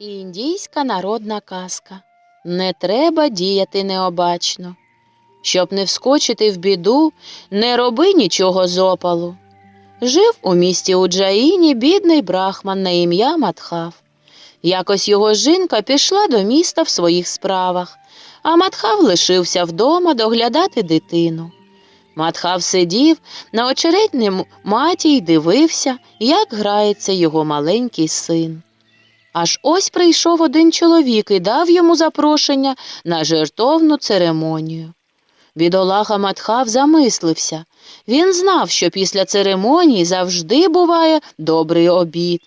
Індійська народна казка. Не треба діяти необачно. Щоб не вскочити в біду, не роби нічого з опалу. Жив у місті Уджаїні бідний брахман на ім'я Матхав. Якось його жінка пішла до міста в своїх справах, а Матхав лишився вдома доглядати дитину. Матхав сидів на очеретнім маті й дивився, як грається його маленький син. Аж ось прийшов один чоловік і дав йому запрошення на жертовну церемонію. Бідолаха Матхав замислився. Він знав, що після церемонії завжди буває добрий обід,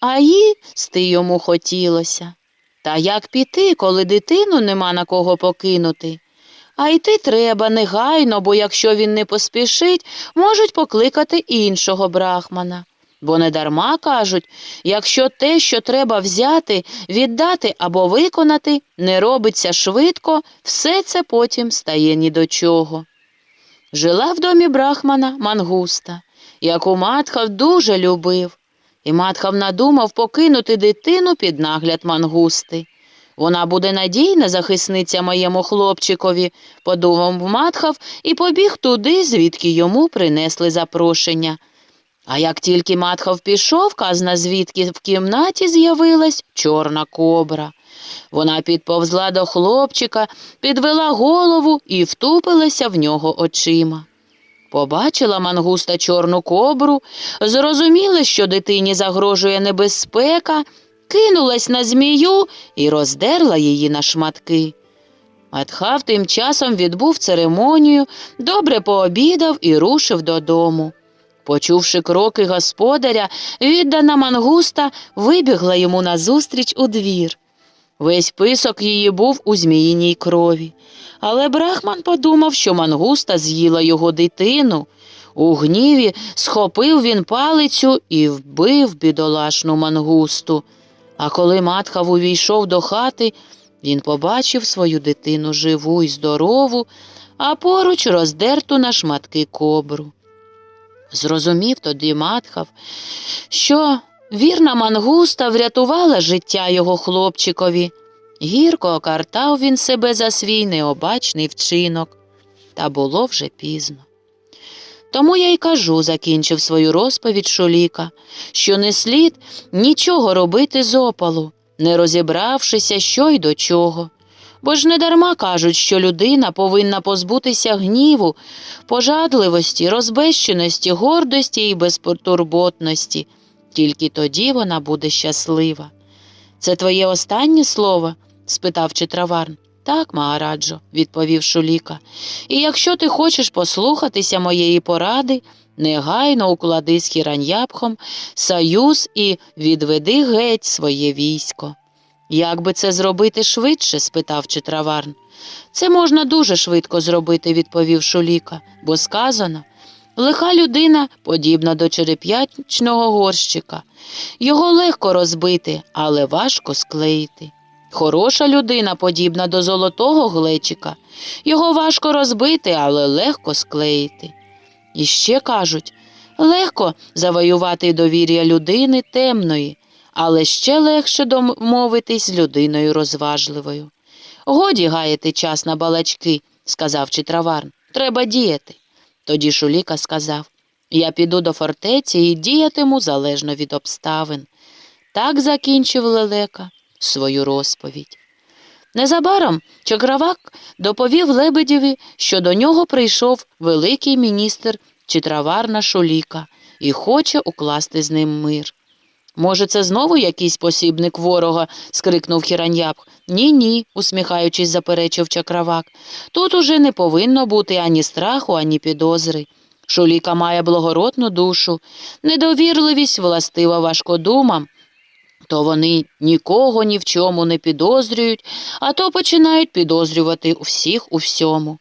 а їсти йому хотілося. Та як піти, коли дитину нема на кого покинути? А йти треба негайно, бо якщо він не поспішить, можуть покликати іншого брахмана. Бо недарма кажуть, якщо те, що треба взяти, віддати або виконати, не робиться швидко, все це потім стає ні до чого. Жила в домі брахмана мангуста, яку Матхав дуже любив, і Матхав надумав покинути дитину під нагляд мангусти. Вона буде надійна захисниця моєму хлопчикові, подумав Матхав і побіг туди, звідки йому принесли запрошення. А як тільки Матхав пішов, казна звідки в кімнаті з'явилась чорна кобра. Вона підповзла до хлопчика, підвела голову і втупилася в нього очима. Побачила мангуста чорну кобру, зрозуміла, що дитині загрожує небезпека, кинулась на змію і роздерла її на шматки. Матхав тим часом відбув церемонію, добре пообідав і рушив додому. Почувши кроки господаря, віддана мангуста вибігла йому назустріч у двір. Весь писок її був у зміїній крові. Але брахман подумав, що мангуста з'їла його дитину. У гніві схопив він палицю і вбив бідолашну мангусту. А коли Матхав увійшов до хати, він побачив свою дитину живу й здорову, а поруч роздерту на шматки кобру. Зрозумів тоді Матхав, що вірна мангуста врятувала життя його хлопчикові. Гірко окартав він себе за свій необачний вчинок, та було вже пізно. Тому я й кажу, закінчив свою розповідь Шуліка, що не слід нічого робити з опалу, не розібравшися, що й до чого. Бо ж недарма кажуть, що людина повинна позбутися гніву, пожадливості, розбещеності, гордості і безпотурботності. Тільки тоді вона буде щаслива. Це твоє останнє слово? спитав Читраварн. Так, Маараджо, відповів Шуліка. І якщо ти хочеш послухатися моєї поради, негайно уклади з Хіраньяпхом союз і відведи геть своє військо. Як би це зробити швидше? спитав Читраварн. Це можна дуже швидко зробити, відповів Шуліка, бо сказано лиха людина подібна до череп'ячного горщика. Його легко розбити, але важко склеїти. Хороша людина подібна до золотого глечика. Його важко розбити, але легко склеїти. І ще кажуть легко завоювати довір'я людини темної, але ще легше домовитись з людиною розважливою. Годі гаяти час на балачки, сказав Читраварн. Треба діяти. Тоді Шуліка сказав Я піду до фортеці і діятиму залежно від обставин. Так закінчив лелека свою розповідь. Незабаром Чагравак доповів Лебедєві, що до нього прийшов великий міністр Читраварна Шуліка і хоче укласти з ним мир. Може, це знову якийсь посібник ворога? скрикнув Хіраньяб. Ні, ні, усміхаючись, заперечив чакравак. Тут уже не повинно бути ані страху, ані підозри. Шуліка має благородну душу, недовірливість властива важкодумам. То вони нікого ні в чому не підозрюють, а то починають підозрювати всіх у всьому.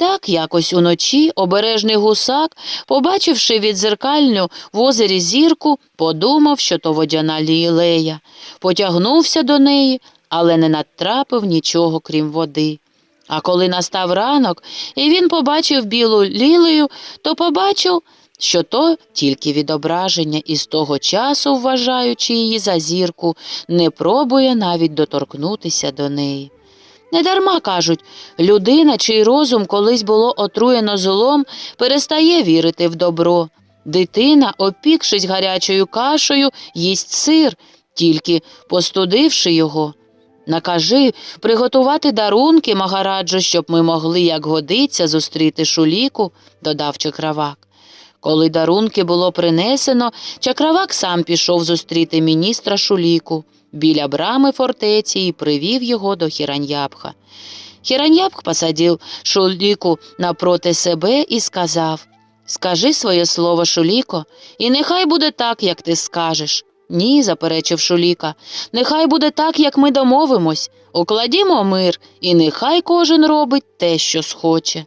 Так якось уночі обережний гусак, побачивши відзеркальню в озері зірку, подумав, що то водяна лілея. Потягнувся до неї, але не натрапив нічого, крім води. А коли настав ранок, і він побачив білу лілею, то побачив що то тільки відображення, і з того часу, вважаючи її за зірку, не пробує навіть доторкнутися до неї. Недарма кажуть, людина, чий розум колись було отруєно злом, перестає вірити в добро. Дитина, опікшись гарячою кашею, їсть сир, тільки постудивши його. Накажи приготувати дарунки, Магараджо, щоб ми могли, як годиться, зустріти шуліку, додав чакравак. Коли дарунки було принесено, чакравак сам пішов зустріти міністра шуліку біля брами фортеці і привів його до Хіраньябха. Хіраньябх посадив шуліку напроти себе і сказав Скажи своє слово, Шуліко, і нехай буде так, як ти скажеш. Ні, заперечив Шуліка, нехай буде так, як ми домовимось. Укладімо мир, і нехай кожен робить те, що схоче.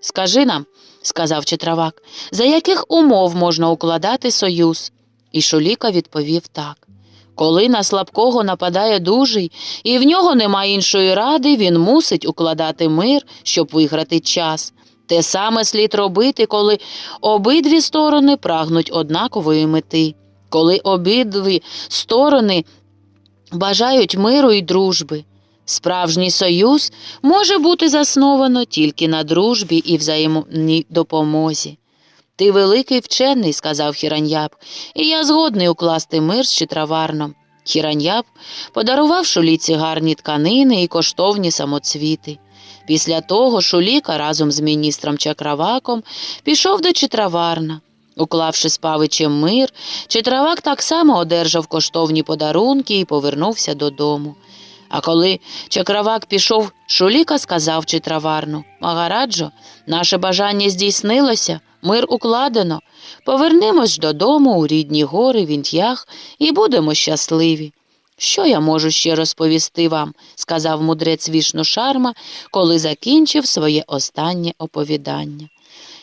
Скажи нам, сказав Читравак, за яких умов можна укладати союз? І Шуліка відповів так. Коли на слабкого нападає дужий, і в нього нема іншої ради, він мусить укладати мир, щоб виграти час. Те саме слід робити, коли обидві сторони прагнуть однакової мети, коли обидві сторони бажають миру і дружби. Справжній союз може бути засновано тільки на дружбі і взаємній допомозі. Ти великий вчений, сказав Хіраньяб, і я згодний укласти мир з Читраварном. Хіраньяб подарував шуліці гарні тканини і коштовні самоцвіти. Після того Шуліка разом з міністром Чакраваком пішов до Читраварна. Уклавши з павичем мир, Читравак так само одержав коштовні подарунки і повернувся додому. А коли Чакравак пішов, Шуліка сказав Читраварну Магараджо, наше бажання здійснилося, мир укладено. Повернемось додому у рідні гори Вінтях і будемо щасливі. Що я можу ще розповісти вам, сказав мудрець вішну шарма, коли закінчив своє останнє оповідання.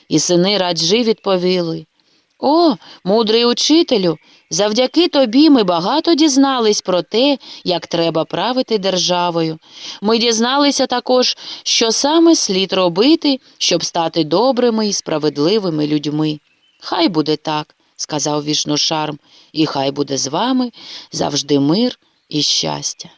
І сини раджи відповіли О, мудрий учителю, завдяки тобі ми багато дізнались про те, як треба правити державою. Ми дізналися також, що саме слід робити, щоб стати добрими і справедливими людьми. Хай буде так, сказав вішнушарм, і хай буде з вами завжди мир і щастя.